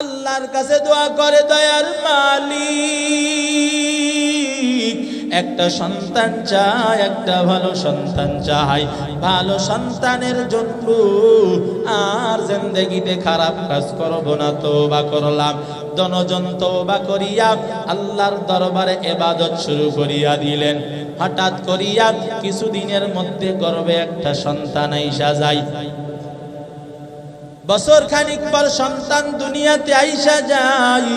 আল্লাহর কাছে দোয়া করে দয়ার মালিক। একটা সন্তান চায়, একটা ভালো সন্তান চাই ভালো সন্তানের জন্য আর জিন্দগিতে খারাপ কাজ করব না, তওবা করলাম। দনজন তওবা করিয়া আল্লাহর দরবারে এবাদত শুরু করিয়া দিলেন। হঠাৎ করিয়া কিছুদিনের মধ্যে গর্বে একটা সন্তান আইসা যায়। বছর খানিক পর সন্তান দুনিয়াতে আইসা যায়।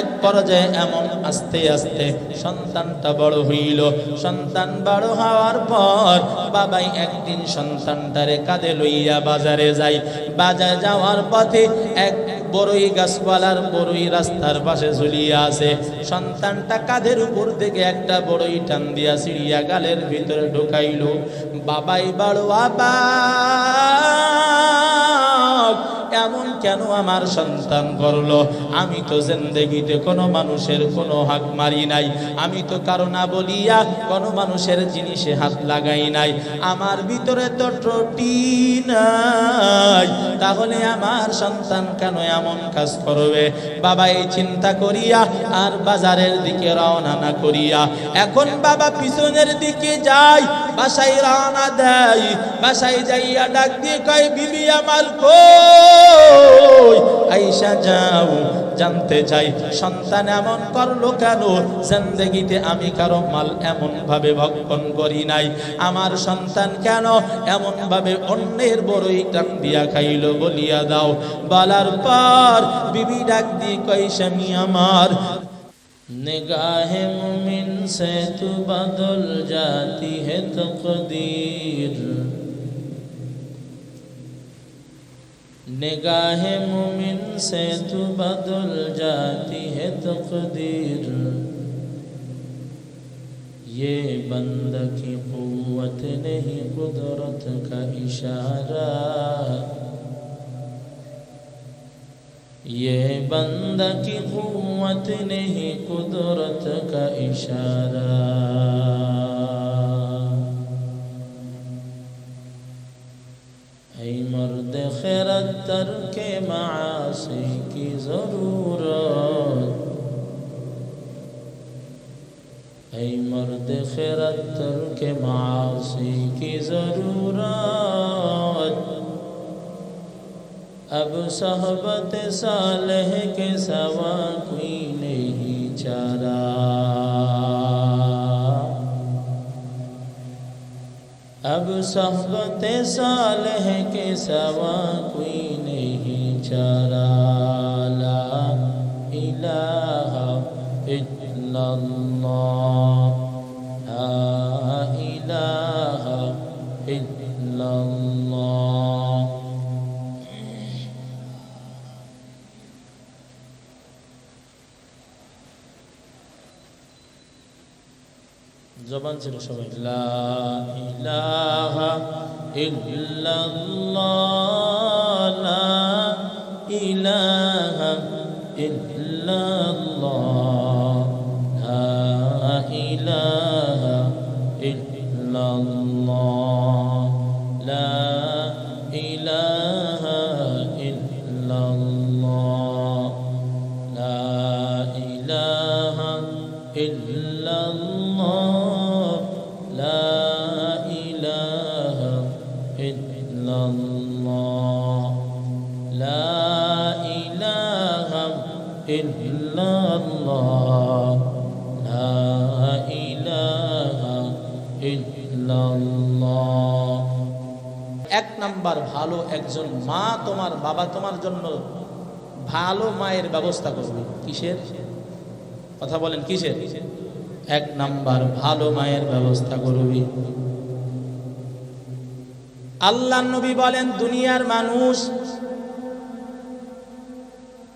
এক পর্যায়ে এমন আস্তে আস্তে সন্তানটা বড় হইল। সন্তান বড় হওয়ার পর বাবাই একদিন সন্তানটারে কাঁধে লইয়া বাজারে যাই বাজারে যাওয়ার পথে এক বড়ই গাছপালার বড়ই রাস্তার পাশে ঝুলিয়া আছে। সন্তানটা কাঁধের উপর থেকে একটা বড়ই টান দিয়া সিঁড়িয়া গালের ভিতরে ঢুকাইল। বাবাই বড় আবাক এমন কেন আমার সন্তান করল? আমি তো জিন্দগিতে কোনো মানুষের কোনো হাত মারি নাই। আমি তো কারও না বলিয়া কোনো মানুষের জিনিসে হাত লাগাই নাই। আমার ভিতরে তো ত্রুটি নাই। তাহলে আমার সন্তান কেন এমন কাজ করবে? বাবা, এই চিন্তা করিয়া আর বাজারের দিকে রওনা না করিয়া। এখন বাবা পিছনের দিকে যায়, বাসায় রওনা দেয়। বাসায় যাইয়া ডাক দিয়ে কয়, বিবি, আমার কই আইসা যাও, জানতে চাই সন্তান এমন করল কেন? জিন্দগিতে আমি কারও মাল এমন ভাবে ভক্ষণ করি নাই। আমার সন্তান কেন এমন ভাবে অন্যের বড়ই টান দিয়া খাইলো বলিয়া দাও। বলার পর, বিবি ডাক দি কই আমি আমার نگاہ مومن سے تو জাতি হে তো تقدیر نگاہ مومن سے تو بدل جاتی ہے تقدیر۔ یہ بند کی قوت نہیں، قدرت کا اشارہ۔ یہ بند کی قوت نہیں، قدرت کا اشارہ۔ ترک معاصی کی ضرورت۔ اے مرد خیرت ترک معاصی کی ضرورت۔ اب صحبت صالح کے سوا کوئی نہیں چارہ۔ اب صحبت صالح کے سوا کوئی نہیں چارا لا الہ الا اللہ۔ জবান ছিল সবাই লা ইলাহা ইল্লাল্লাহ লা ইলাহা ইল্লাল্লাহ লা ইলাহা ইল্লাল্লাহ লা ইলাহা ইল্লাল্লাহ লা ইলাহা ইল্লাল্লাহ ইল্লাল্লাহ লা ইলাহা ইল্লাল্লাহ এক নাম্বার ভালো একজন মা তোমার বাবা তোমার জন্য ভালো মায়ের ব্যবস্থা করবে। কিসের? কথা বলেন কিসের? এক নাম্বার ভালো মায়ের ব্যবস্থা করবি। আল্লাহ নবী বলেন, দুনিয়ার মানুষ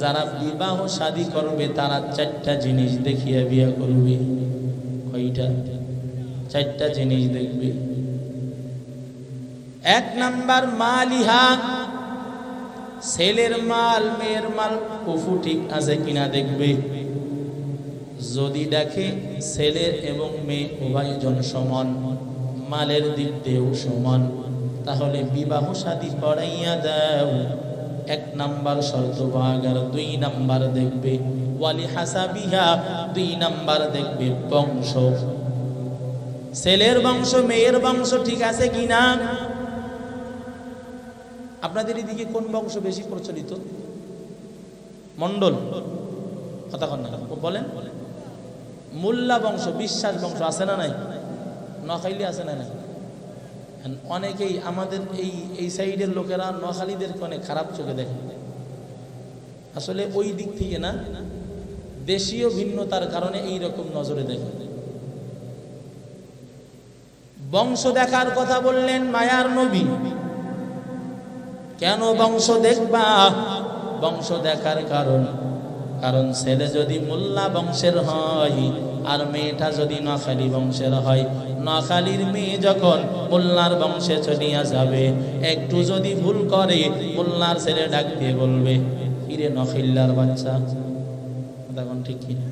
যারা বিবাহ, শাদী করবে, তারা চারটা জিনিস দেখিয়া বিয়া করবে। কয়টা? চারটা জিনিস দেখবে। এক নাম্বার, মালিহা। ছেলের মাল, মেয়ের মাল উফু ঠিক আছে কিনা দেখবে। যদি দেখে ছেলে এবং মেয়ে উভয়জন সমান, মালের দিক দিয়েও সমান, তাহলে বিবাহ, শাদী পড়াইয়া দাও। এক নাম্বার শর্ত ভাগ আর দুই নাম্বার দেখবে। ওয়ালি হাসাবিহা, দুই নাম্বার দেখবে বংশ। ছেলের বংশ, মেয়ের বংশ ঠিক আছে কি না আপনাদের এদিকে কোন বংশ বেশি প্রচলিত? মন্ডল কথা কন? বলেন। মোল্লা বংশ, বিশ্বাস বংশ আছে না নাই? নখাইলি আছে না নাই? অনেকেই আমাদের এই এই সাইডের লোকেরা নখালিদেরকে অনেক খারাপ চোখে দেখে আসলে ওই দিক থেকে না, দেশীয় ভিন্নতার কারণে এই রকম নজরে দেখে বংশ দেখার কথা বললেন মায়ার নবী। কেন বংশ দেখবা? বংশ দেখার কারণ কারণ ছেলে যদি মোল্লা বংশের হয়, আর মেয়েটা যদি নখালি বংশের হয় নখালির মেয়ে যখন মোল্লার বংশে চলিয়া যাবে, একটু যদি ভুল করে, মোল্লার ছেলে ডাক দিয়ে বলবে কিরে নখিল্লার বাচ্চা। তখন ঠিক কিনা?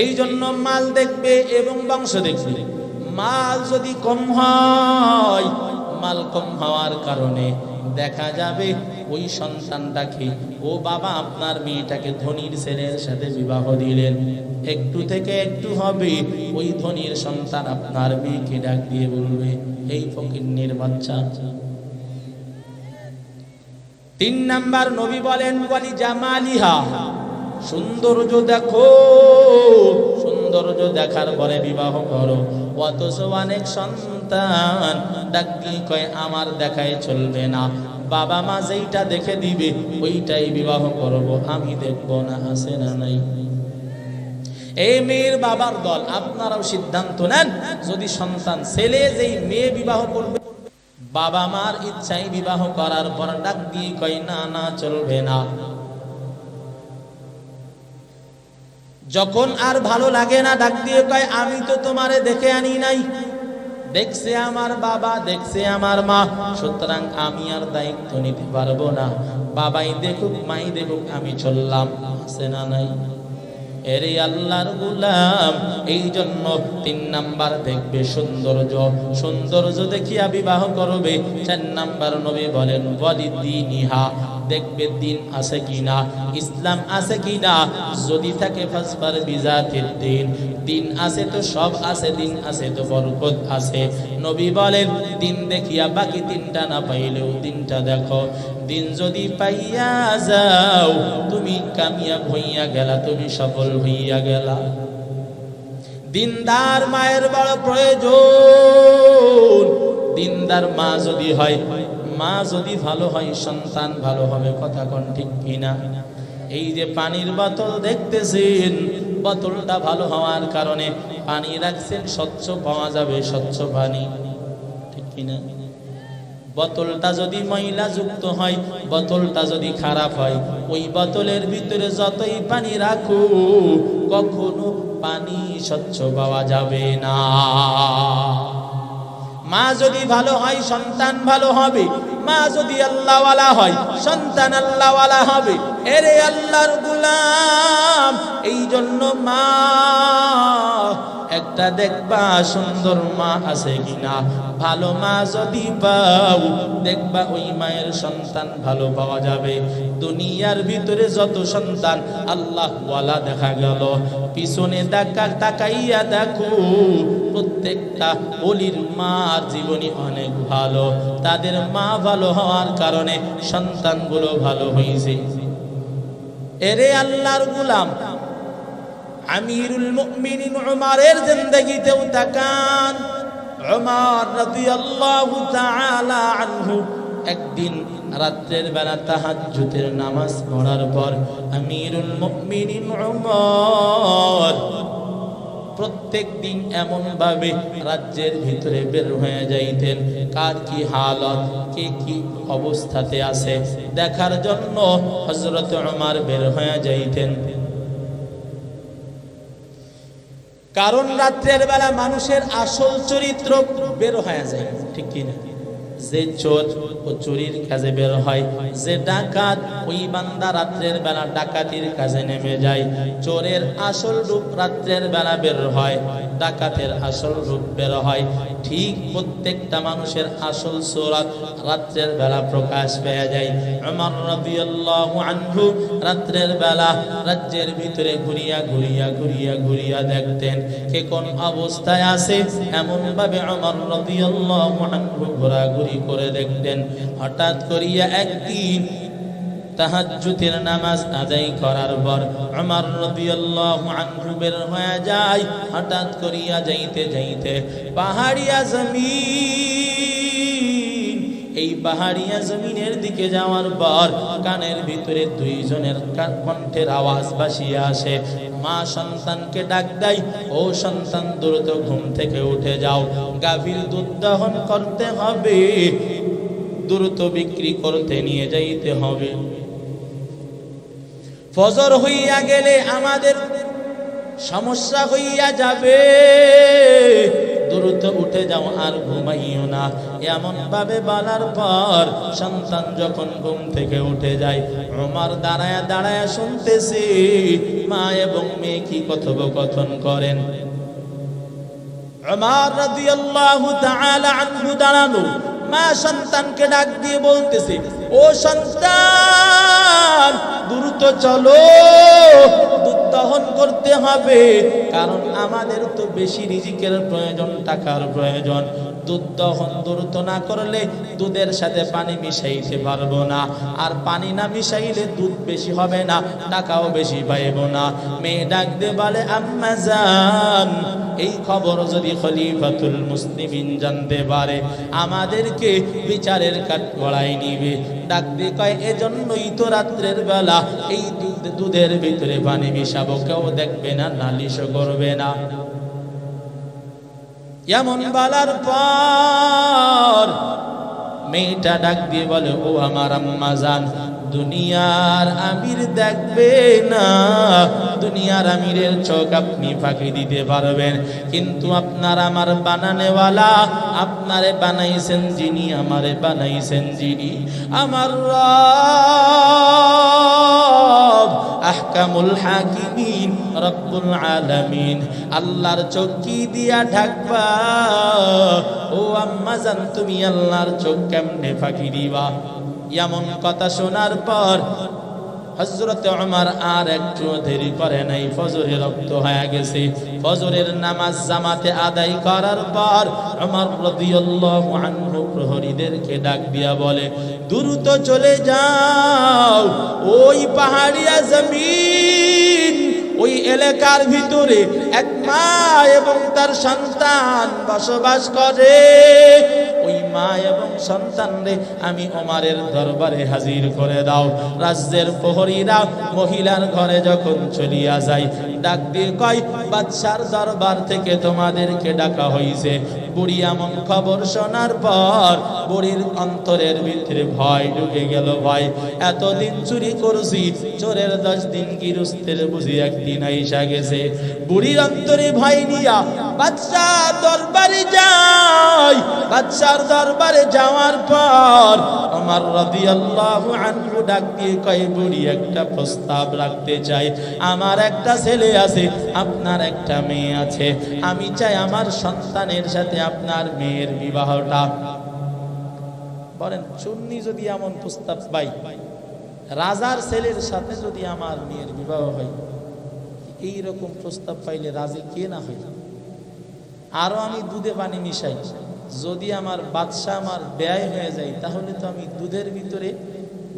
এই জন্য মাল দেখবে এবং বংশ দেখবে। মাল যদি কম হয়, মাল কম হওয়ার কারণে দেখা যাবে ওই সন্তানটাকে, ও বাবা, আপনার মেয়েটাকে ধনির ছেলের সাথে বিবাহ দিলেন। একটু থেকে একটু হবে। ওই ধনির সন্তান আপনার মেয়েকে ডাক দিয়ে বলবে, এই ফকিন্নির বাচ্চা। তিন নাম্বার নবী বলেন বলি জামালিহা। সৌন্দর্য দেখো, সৌন্দর্য দেখার পরে বিবাহ করো। অথচ অনেক সন্তান ডাকি কয়, আমার দেখায় চলবে না। বাবা মা যেইটা দেখে দিবে, ওইটাই বিবাহ করব, আমি দেখব না, আছে না নাই। এই মেয়ের বাবার দল, আপনারাও সিদ্ধান্ত নেন, যদি সন্তান ছেলে যেই মেয়ে বিবাহ করবে, বাবা মার ইচ্ছাই বিবাহ করার পর ডাক দিয়ে কয়, না না, চলবে না। যখন আর ভালো লাগে না, ডাক দিয়ে কয়, আমি তো তোমারে দেখে আনি নাই। দেখছে আমার বাবা, দেখছে আমার মা, সুতরাং আমি আর দায়িত্ব নিতে পারব না। বাবাই দেখুক, মাই দেখুক, আমি চললাম। আছে না নাই? এরে আল্লাহর গুলাম, এই জন্য তিন নাম্বার দেখবে সৌন্দর্য। সৌন্দর্য দেখিয়া বিবাহ করবে। চার নাম্বার নবী বলেন বলি দিনিহা দেখবে দিন আছে কিনা, ইসলাম আছে কিনা, যদি থাকে ফাসবার বিজাতির দিন। দিন আছে তো সব আছে, দিন আছে তো বরকত আছে। নবী বলেন, দিন দেখিয়া বাকি দিনটা না পাইলেও দিনটা দেখো। দিন যদি পাইয়া যাও, তুমি কামিয়াব হইয়া গেলা, তুমি সফল হইয়া গেলা। দিনদার মায়ের বড় প্রয়োজন। দিনদার মা যদি হয় মা যদি ভালো হয়, সন্তান ভালো হবে, কথা কোন ঠিক কিনা? এই যে পানির বোতল দেখতেছেন, বোতলটা ভালো হওয়ার কারণে পানি রাখছেন, স্বচ্ছ পাওয়া যাবে, স্বচ্ছ পানি। ঠিক কিনা? বোতলটা যদি ময়লা যুক্ত হয়, বোতলটা যদি খারাপ হয়, ওই বোতলের ভিতরে যতই পানি রাখো কখনো পানি স্বচ্ছ পাওয়া যাবে না। মা যদি ভালো হয়, সন্তান ভালো হবে। মা যদি আল্লাহওয়ালা হয়, সন্তান আল্লাহওয়ালা হবে। এরে আল্লাহর গুলাম এই জন্য মা একটা দেখবা সুন্দর মা আছে কিনা? ভালো মা যদি পাও, দেখবা ওই মায়ের সন্তান ভালো পাওয়া যাবে। দুনিয়ার ভিতরে যত সন্তান, আল্লাহ ওয়ালা দেখা গেল। পিছনে দেখা, তাকাইয়া দেখো, প্রত্যেকটা অলির মার জীবনী অনেক ভালো। তাদের মা ভালো হওয়ার কারণে সন্তানগুলো ভালো হয়েছে এরে আল্লাহর গুলাম আমিরুল মুমিনিন উমারের জিন্দেগিতেও তাকান। উমার রাদিয়াল্লাহু তাআলা আনহু। একদিন রাত্রের বেলা তাহাজ্জুদের নামাজ পড়ার পর আমিরুল মুমিনিন উমর প্রত্যেক দিন এমন ভাবে রাজ্যের ভিতরে বের হয়ে যাইতেন। কার কি হালত, কে কি অবস্থাতে আছে, দেখার জন্য হজরত আমার বের হয়ে যাইতেন। কারণ রাত্রের বেলা মানুষের আসল চরিত্র বের হয়ে যায়, ঠিক কিনা? যে চোর ও চুরির কাজে বের হয়, যে ডাকাত, ওই বান্দা রাত্রের বেলা ডাকাতির কাজে নেমে যায়। চোরের আসল রূপ রাত্রের বেলা বের হয়, ডাকাতের আসল রূপ বের হয়। ঠিক প্রত্যেকটা মানুষের আসল সুরাত রাত্রের বেলা প্রকাশ পেয়ে যায়। আমার রাদিয়াল্লাহু আনহু রাত্রের বেলা রাজ্যের ভিতরে ঘুরিয়া ঘুরিয়া ঘুরিয়া ঘুরিয়া দেখতেন কে কোন অবস্থায় আছে। এমন ভাবে আমার রাদিয়াল্লাহু আনহু ঘোরাঘুরি করে দেখতেন। হঠাৎ করিয়া একদিন তাহাজ্জুদের নামাজ আদায় করার পর আমার রাদিয়াল্লাহু আনহু বের হয়ে যায়। হঠাৎ করিয়া যাইতে যাইতে পাহাড়িয়া জমিন এই পাহাড়িয়া জমিনের দিকে যাওয়ার পর কানের ভিতরে দুইজনের কণ্ঠের আওয়াজ ভাসিয়া আসে। মা সন্তানকে ডাক দেয়, ও সন্তান, দ্রুত ঘুম থেকে উঠে যাও। গাভীর দুধ দহন করতে হবে। দ্রুত বিক্রি করতে নিয়ে যাইতে হবে। ফজর হইয়া গেলে আমাদের সমস্যা হইয়া যাবে। দ্রুত উঠে যাও, আর ঘুমাইও না। এমন ভাবে বলার পর সন্তান যখন ঘুম থেকে উঠে যায় আমার দাঁড়ায় দাঁড়ায় শুনতেছি, মা এবং মেয়ে কি কথোপকথন করেন। আমার রাদিয়াল্লাহু তাআলা আনহু দাঁড়ানো মা সন্তানকে ডাক দিয়ে বলতেছে, ও সন্তান, দ্রুত চলো দহন করতে হবে। কারণ আমাদের তো বেশি রিজিকের প্রয়োজন, টাকার প্রয়োজন। দুধ দহন দ্রুত না করলে দুধের সাথে পানি মিশাইতে পারব না। আর পানি না মিশাইলে দুধ বেশি হবে না, টাকাও বেশি পাইব না। মেয়ে ডাক দিয়ে বলে, আম্মা এই খবর যদি খলিফাতুল মুসলিমিন জানতে পারে, আমাদেরকে বিচারের কাঠ গড়াই নিবে। ডাক দিয়ে কয়, এজন্যই তো রাত্রের বেলা এই দুধের ভিতরে পানি মিশাবো। কেউ দেখবে না, নালিশও করবে না। এমন বলার পর মেয়েটা ডাক দিয়ে বলে, ও আমার আম্মা জান, দুনিয়ার আমির দেখবে না। দুনিয়ার আমিরের চোখ আপনি ফাঁকি দিতে পারবেন। কিন্তু আপনার আমার বানানেওয়ালা, আপনারে বানাইছেন যিনি, আমারে বানাইছেন যিনি। আমার রব আহকামুল হাকিমিন, রব্বুল আলামিন। আল্লাহর চোখ কি দিয়া ঢাকবা। ও আম্মা জান, তুমি আল্লাহর চোখ কেমনে ফাঁকি দিবা? এমন কথা শোনার পর হজরত আমার আর একটু দেরি করে নাই, ফজরে রক্ত হয়ে গেছে। ফজরের নামাজ জামাতে আদায় করার পর আমার রদিয়াল্লাহু আনহু প্রহরীদেরকে ডাক দিয়া বলে, দ্রুত চলে যাও, ওই পাহাড়িয়া জমিন, ওই এলাকার ভিতরে এক মা এবং তার সন্তান বসবাস করে। ওই মা এবং সন্তান রে আমি ওমারের দরবারে হাজির করে দাও। রাজ্যের প্রহরীরা মহিলার ঘরে যখন চলিয়া যায়, ডাক দিয়ে কয়, বাদশার দরবার থেকে তোমাদেরকে ডাকা হইছে। বুড়ি এমন খবর শোনার পর বুড়ির অন্তরের ভিতরে ভয় ঢুকে গেল ভাই। এতদিন চুরি করছি, চোরের দশ দিন গিরস্তের বুঝি একদিন আইসা গেছে। বুড়ির অন্তরে ভয় নিয়া বাদশা দরবারে যাই। বাদশার দরবারে যাওয়ার পর আমার রাদিয়াল্লাহু আনহু ডাক দিয়ে কয়, বুড়ি, একটা প্রস্তাব রাখতে চাই। আমার একটা ছেলে আছে, আপনার একটা মেয়ে আছে। আমি চাই আমার সন্তানের সাথে আপনার মেয়ের বিবাহটা। বলেন চুন্নি যদি এমন প্রস্তাব পাই, রাজার ছেলের সাথে যদি আমার মেয়ের বিবাহ হয় এই রকম প্রস্তাব পাইলে রাজি কে না হয়? আরও আমি দুধে পানি মিশাই। যদি আমার বাদশা আমার ব্যয় হয়ে যায়, তাহলে তো আমি দুধের ভিতরে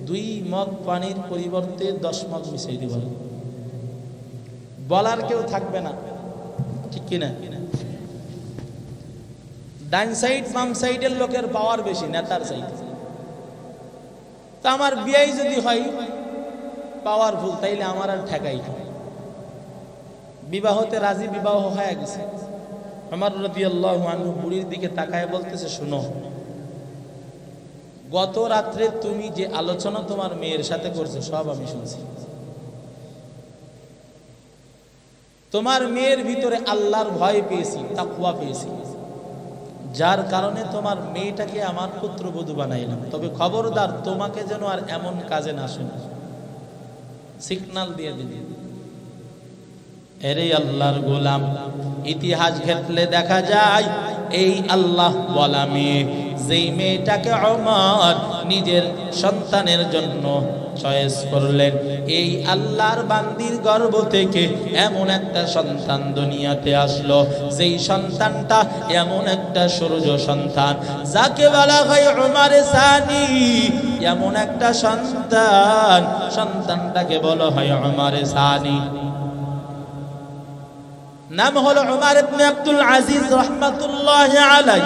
দুই মগ পানির পরিবর্তে দশ মগ মিশাই দিব। বলার কেউ থাকবে না। ঠিক কিনা? ডাইন সাইড, বাম সাইডের লোকের পাওয়ার বেশি, নেতার সাইড। তা আমার বিয়াই যদি হয়, পাওয়ার পাওয়ারফুল তাইলে আমার আর ঠেকাই বিবাহতে রাজি বিবাহ হয়ে গেছে। আমার রদি আল্লাহ আনহু বুড়ির দিকে তাকায় বলতেছে, শুনো, গত রাত্রে তুমি যে আলোচনা তোমার মেয়ের সাথে করছ, সব আমি শুনছি। তোমার মেয়ের ভিতরে আল্লাহর ভয় পেয়েছি তা তাকুয়া পেয়েছি। যার কারণে তোমার মেয়েটাকে আমার পুত্রবধূ বানাইলাম। তবে খবরদার তোমাকে যেন আর এমন কাজে না শুনে। সিগনাল দিয়ে দিন এরে আল্লাহর গোলাম, ইতিহাস ঘেটলে দেখা যায়, এই আল্লাহ বলা মেয়ে যেই মেয়েটাকে আমার নিজের সন্তানের জন্য চয়েস করলেন, এই আল্লাহর বান্দির গর্ভ থেকে এমন একটা সন্তান দুনিয়াতে আসলো, যেই সন্তানটা এমন একটা সূর্য সন্তান, যাকে বলা হয় উমারে সানি, এমন একটা সন্তান, সন্তানটাকে বলা হয় উমারে সানি। নাম হলো উমার ইবনে আব্দুল আজিজ রহমাতুল্লাহ আলাই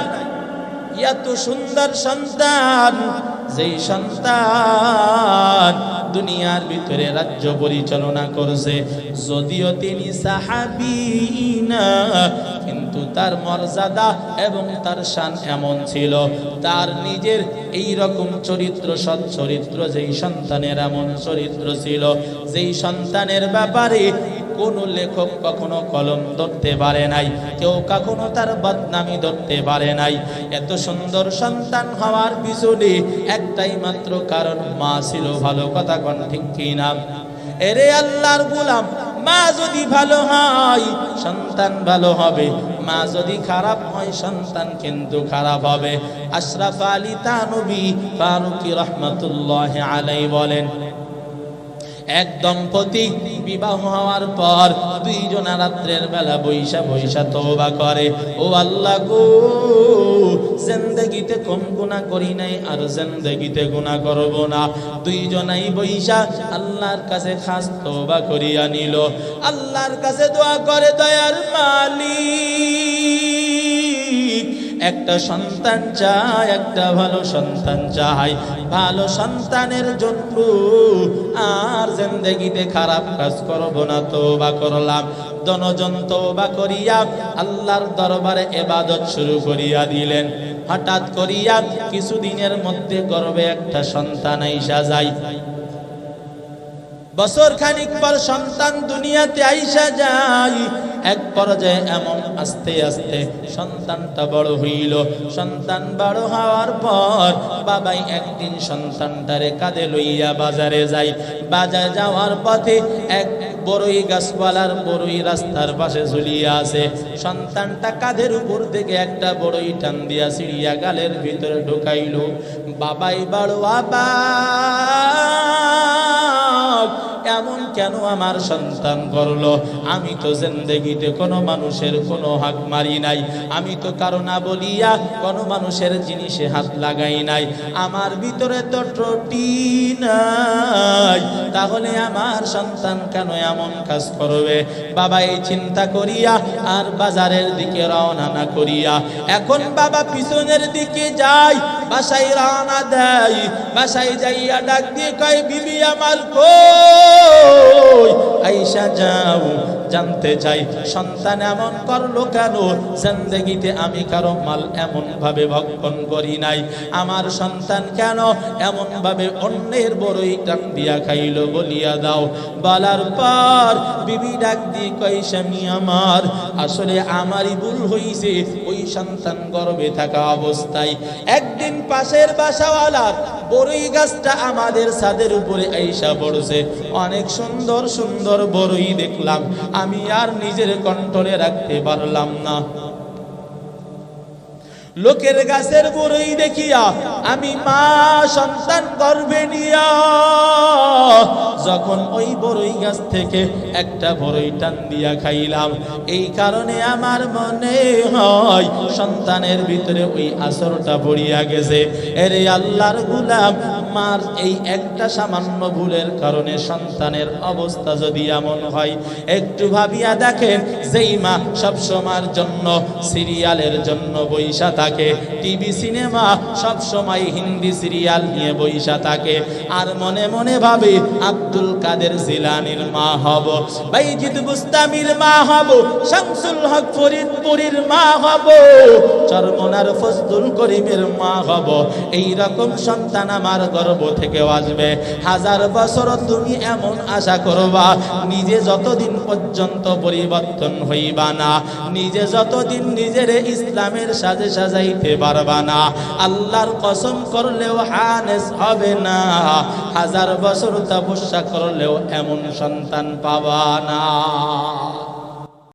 এত সুন্দর সন্তান, যেই সন্তান দুনিয়ার ভিতরে রাজ্য পরিচালনা করছে। যদিও তিনি সাহাবি না, কিন্তু তার মর্যাদা এবং তার শান এমন ছিল। তার নিজের এই রকম চরিত্র, সৎ চরিত্র, যেই সন্তানের এমন চরিত্র ছিল। যেই সন্তানের ব্যাপারে কোন লেখক কখনো কলম ধরতে পারে নাই। কেউ কখনো তার বদনামি ধরতে পারে নাই। এত সুন্দর সন্তান হওয়ার পিছনে একটাই মাত্র কারণ, মা ছিল ভালো কথা কন ঠিক কিনা এরে আল্লাহর গোলাম, মা যদি ভালো হয়, সন্তান ভালো হবে। মা যদি খারাপ হয়, সন্তান কিন্তু খারাপ হবে। আশরাফ আলী তানবী ফারুকি রহমতুল্লাহ আলাই বলেন এক দম্পতি বিবাহ হওয়ার পর দুইজনা রাত্রের বেলা বৈশা বৈশা তওবা করে। ও আল্লাহ গো, জিন্দেগিতে কম গুনাহ করি নাই আর জিন্দেগিতে গুনাহ করব না। দুইজনাই বৈশা আল্লাহর কাছে খাস তওবা করিয়া নিল। আল্লাহর কাছে দোয়া করে, দয়ার মালিক। একটা সন্তান চাই একটা ভালো সন্তান চাই ভালো সন্তানের জন্য আর জিন্দগিতে খারাপ কাজ করব না তোবা করলাম। দনজন তোবা করিয়া আল্লাহর দরবারে এবাদত শুরু করিয়া দিলেন। হঠাৎ করিয়া কিছুদিনের মধ্যে গর্বে একটা সন্তান আইসা যায়। বছর খানিক পর সন্তান দুনিয়াতে আইসা যায়। এক পর্যায়ে এমন আস্তে আস্তে সন্তানটা বড় হইল। সন্তান বড় হওয়ার পর বাবাই একদিন সন্তানটারে কাঁধে লইয়া বাজারে যাই বাজারে যাওয়ার পথে এক বড়ই গাছপালার বড়ই রাস্তার পাশে ঝুলিয়া আছে। সন্তানটা কাঁধের উপর থেকে একটা বড়ই টান দিয়া সিঁড়িয়া গালের ভিতরে ঢুকাইল। বাবাই বড় বাবা এমন কেন আমার সন্তান করল? আমি তো জিন্দগিতে কোনো মানুষের কোনো হাত মারি নাই। আমি তো কারও না বলিয়া কোনো মানুষের জিনিসে হাত লাগাই নাই। আমার ভিতরে তো ত্রুটি নাই। তাহলে আমার সন্তান কেন এমন কাজ করবে? বাবা, এই চিন্তা করিয়া আর বাজারের দিকে রওনা না করিয়া। এখন বাবা পিছনের দিকে যায়। বাসায় রানা দেয় বাসায় যাইয়া ডাক দিয়ে কয় বিবি আমার কই? আইসা যাও জানতে চাই, সন্তান এমন করল কেন? জিন্দগিতে আমি কারও মাল এমন ভাবে ভক্ষণ করি নাই। আমার সন্তান কেন এমন ভাবে অন্যের বড়ই টান দিয়া খাইলো বলিয়া দাও। বলার পর বিবি ডাক দিয়ে কই স্বামী আমার, আসলে আমারই ভুল হইছে। ওই সন্তান গর্ভে থাকা অবস্থায় একদিন পাশের বাসাওয়ালার বড়ই গাছটা আমাদের ছাদের উপরে আইসা পড়ছে। অনেক সুন্দর সুন্দর বড়ই দেখলাম। আমি আর নিজের কন্ট্রোলে রাখতে পারলাম না। লোকের গাছের বড়ই দেখিয়া আমি মা সন্তান গর্ভে নিয়া, যখন ওই বড়ই গাছ থেকে একটা বড়ই টান দিয়া খাইলাম, এই কারণে আমার মনে হয় সন্তানের ভিতরে ওই আসরটা পড়িয়া গেছে। এরে আল্লাহর গুলাম, মার এই একটা সামান্য ভুলের কারণে সন্তানের অবস্থা যদি এমন হয়, একটু ভাবিয়া দেখেন, যেই মা সবসময়ের জন্য সিরিয়ালের জন্য বৈশা থাকে। টিভি, সিনেমা সব সময় হিন্দি সিরিয়াল নিয়ে বৈশা থাকে। আর মনে মনে ভাবে আব্দুল কাদের জিলানির মা হব। বাইজিদ বুস্তামির মা হব। শামসুল হক ফরিদপুরীর মা হব। চরমনার ফজলুল করিমের মা হব। এই রকম সন্তান আমার গর্ব থেকে আসবে। হাজার বছর তুমি এমন আশা করবা, নিজে যতদিন পর্যন্ত পরিবর্তন হইবা না। নিজে যতদিন নিজের ইসলামের সাজে সাজে সাজাইতে পারবা না। আল্লাহর কসম করলেও হানেস হবে না। হাজার বছর তপস্যা করলেও এমন সন্তান পাবা না।